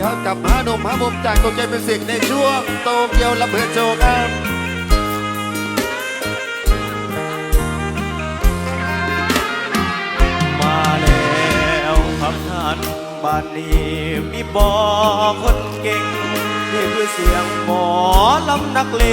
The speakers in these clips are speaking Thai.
ครับกับหาหนุ่มหามุมจากโตเกียวเป็นสิกในช่วงโตเกียวระเบิดโชว์ครับมาแล้วครับท่านบ้านนี้มีบอคนเก่งนี่คือเสียงหมอลำนักเล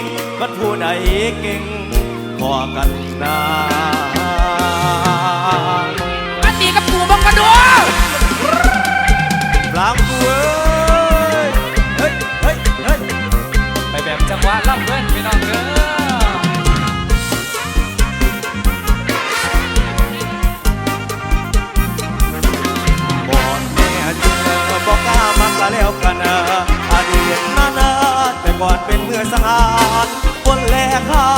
งมันผู้ใดเก่งพอกันนา เป็นเมื่อสังหารคนแลข้า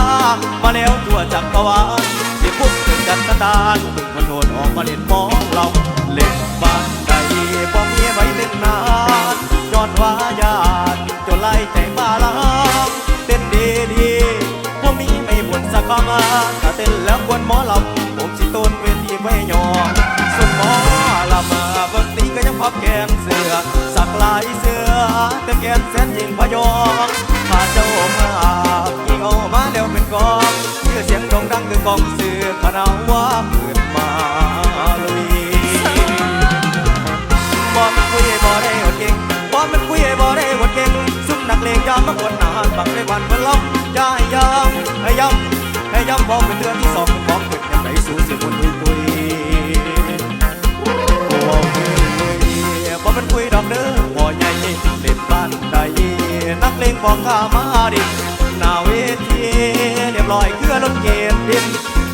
มาแล้วทั่วจักรวาลที่พุ่งถึงกันตดานถึงคนโทนออกมาเล่นหมองเราเล่นบ้านใดพอเมียไว้เล่นนานยอดวาญาติจนไล่ใจบ้าลางเต้นดีดีๆพอมีไม่บ่นสักคำถ้าเต้นแล้วควรหมอลำผมสิต้นเวทีไว้ยอมส่วนหมอลำมาเบิ่งตีก็ยังพับแกงเสือสักลายเสือแต่แกนแสนยิงพยอง พาเจ้ามายิงเอามาแล้วเป็นกองชื่อเสียงโด่งดังคือกองเสือขนาวว่าเกิดมาลุยบ่มันคุยบ่ได้หดเก่งบ่มันคุยบ่ได้หดเก่งซุ่มนักเลงยามมาอวดนานบังได้วันวันล้ำอย่าให้ย้ำให้ย้ำให้ย้ำบอกเป็นเดือนที่สองของเกิดยังไงสู่สิบุญตุยตุยคุยบ่มันคุยดอกเด้อบ่ใหญ่เล่นบ้านใดนักเลง บอกข้ามาดิหน้าเวทีเรียบร้อยเครือรถเกณฑ์ดิน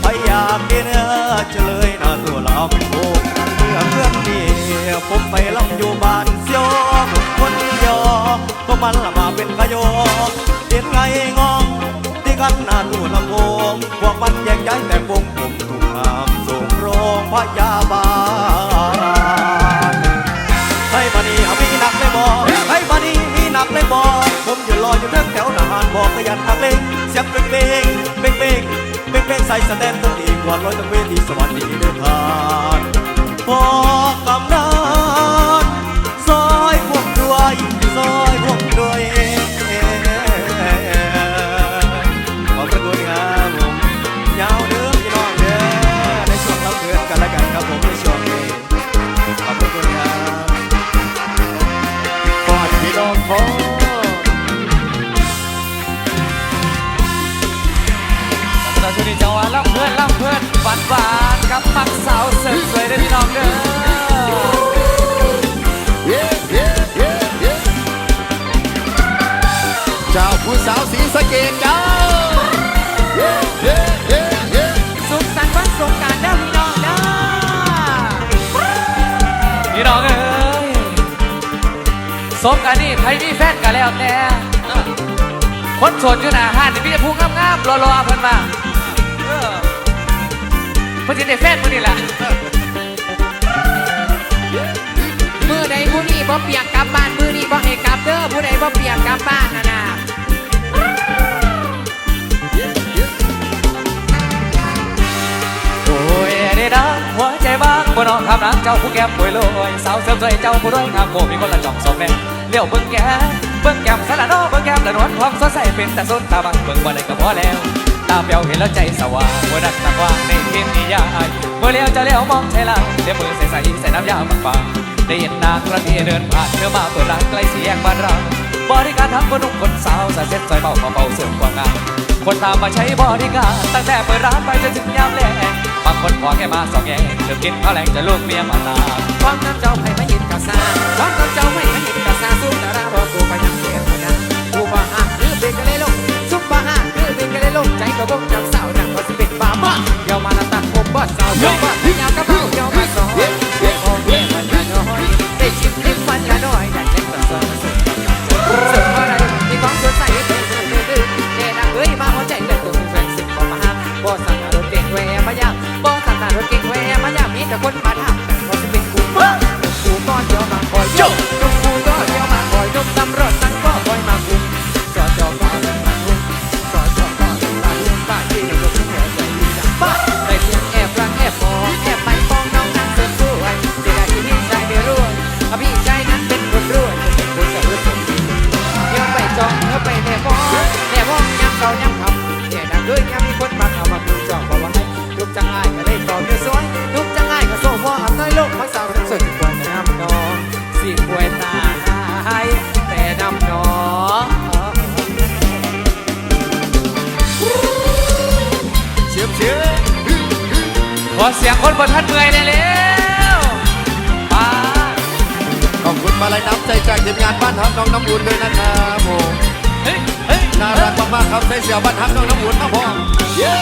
ไปอยากกินเออเฉลยหน้าตัวลำโพงเมื่อเพื่อนนี่ผมไปลำอยู่บ้านเสียวคนเดียวพวกมันละมาเป็นขยงเห็นไงงองที่กันหน้าตู้ลำโพงพวกมันแยกย้ายแต่วงผมถูกหามส่งโรงพยาบาล ใส่สแตนต้องดีกว่าร้อยตั้งเวทีสวัสดีเด้อทานพอ ช่วงนี้จังหวะลำเพื่อนลำเพื่อนหวานหวานๆกับมักสาวเสริมสวยเด้พี่น้องเด้อเย้เย้เย้เย้เจ้าผู้สาวสีสะเกดเจ้าเย้เย้เย้เย้สุขสันต์วันสงการเด้อพี่น้องเด้อพี่น้องเอ้ยสมกันนี่ใครมีแฟนกันแล้วแต่คนโสดอยู่หน้าห้านนี่มีแต่ผู้งามๆรอๆเพิ่นมา เพิ่นสิได้แฟนมื้อนี้ล่ะมือใดผู้นี้บ่เปียกกลับบ้านมือนี้บ่ให้กลับเด้อผู้ใดบ่เปียกกลับบ้านนะนะโอ้ยเด้ดังหัวใจบางบ่น้องคำนังเจ้าผู้แก้มป่วยลอยสาวเสริมสวยเจ้าผู้ด้วยงามโมมีคนละจ่องสองแม่เลี้ยวเบิ่งแก้มเบิ่งแก้มสละน้อเบิ่งแก้มละนวลความสดใสเป็นแต่สุดตาบังเบิ่งบ่ได้ก็พอแล้วตาเปียวเห็นแล้วใจสว่างเมื่อดักตากว้างในเทมนิยายเมื่อเลี้ยวจะเลี้ยวมองใช่ลางเดี๋ยวมือใส่ใส่ใส่น้ำยาบางๆได้เห็นนางกระเทียเดินผ่านเธอมาเปิดร้านใกล้สี่แยกบ้านเราบริการทั้งคนหนุ่มคนสาวส่เซ็ตซอยเบาเบาเสริมความงามคนตามมาใช้บริการ ตั้งแต่เปิดร้านไปจนถึงยามแลงบางคนขอแค่มาสองแง่เริ่มกินข้าวแรงจะลูกเมียมาลาความน้ำเจ้าให้มายินกะซาความน้ำเจ้าให้มายินกะซาสู้ งใจก็บ่จับสาวนักว่าสิเป็นบ้าบ้าเดี๋ยวมาละตัดผมบ่สาวบ่บ้าพี่ยาวกระเป๋าเดี๋ยวมาสอน ขอเสียงคนบนท่านเมื่อยเลยเร็วมาขอบคุณมาลัยน้ำใจจากทีมงานบ้านฮักน้องน้ำอุ่นด้วยนะครับผมเฮ้ยเฮ้ยน่ารักมากๆครับใส่เสียบ้านฮักน้องน้ำอุ่นมาพร้อมเย้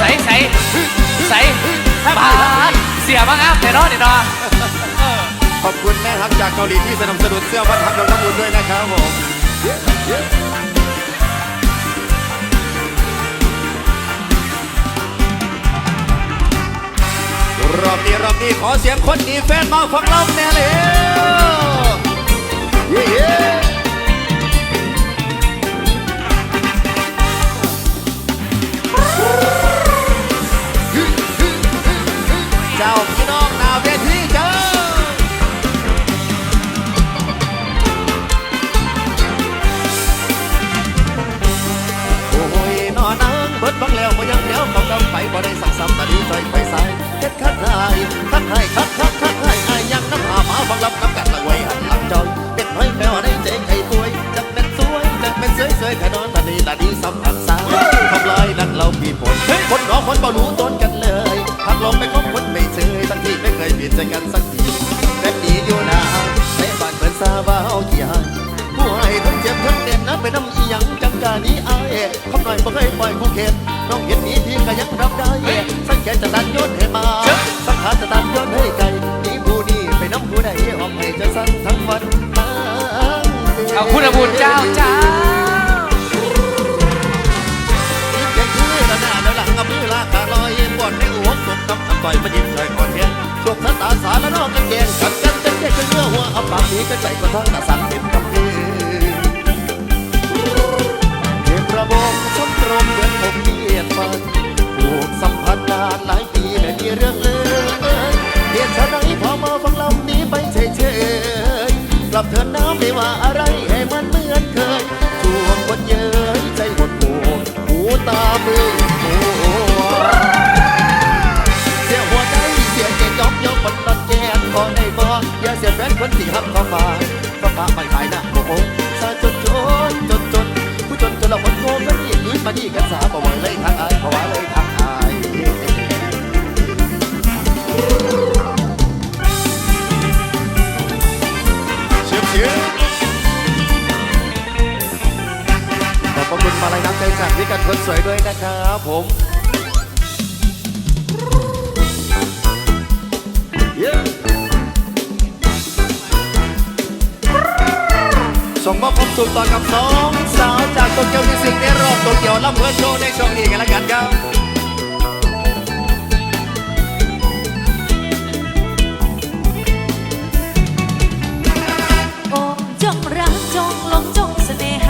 ใส่ใส่ใส่บาดเสียบ้างครับแต่นอนเดี๋ยวนอนขอบคุณแม่ฮักจากเกาหลีที่สนับสนุนเสื้อบ้านฮักน้องน้ำอุ่นด้วยนะครับผม รอบนี้รอบนี้ขอเสียงคนดีแฟนมาฟังเราแน่เลยเย้ อนตาดีสัมผัสสาวทำลายนักเรามีผลคนน้องคนบ่รู้ตนกันเลยหักลงไปคบคนไม่เชยทั้งที่ไม่เคยผิดใจกันสักทีแบบนี้อยู่นะในบ้านเปิดซาบ้าเอาเกียร์ผู้ให้ทั้งเจ็บทั้งเด่นนะไปน้ำอีหยังจังกานี้อายคำหน่อยบ่เคยปล่อยคู่เข็ดน้องเห็นนี้พี่ก็ยังรับได้สังเกตจะตัดยนให้มาสังขารจะตัดยนให้ไกลนี่ผู้นี้ไปน้ำผู้ใดหอมให้จะสั่งทั้งวันทั้งคืนเอาคุณบุญเจ้าเจ้า ต่อยมายิ้มใจก่อนเพียงโชคชะตาสาแล้วนอกกันแกงกัดกันเต้นเต้นเนื้อหัวเอาปากนี้ก็ใจก็ทั้งตาสั่งเต็ม คนที่หักเข้ามาก็พาไปขายหน้าโมโหซาจนจนจนจนผู้จนจนเราคนโง่ก็นี่งยืนมาดีกันสาบ่ไหวเลยทางอายเพราว่าเลยทางอายเชียบเชียบขอบคุณมาลัยน้ำใจจากพิกันคนสวยด้วยนะครับผม ส่งมอบความสุขต่อกับสองสาวจากโตเกียวมิวสิกในรอบโตเกียวลำเพลินโชว์ในช่องนี้กันละกันครับโอ้จงรักจงหลงจงเสน่หา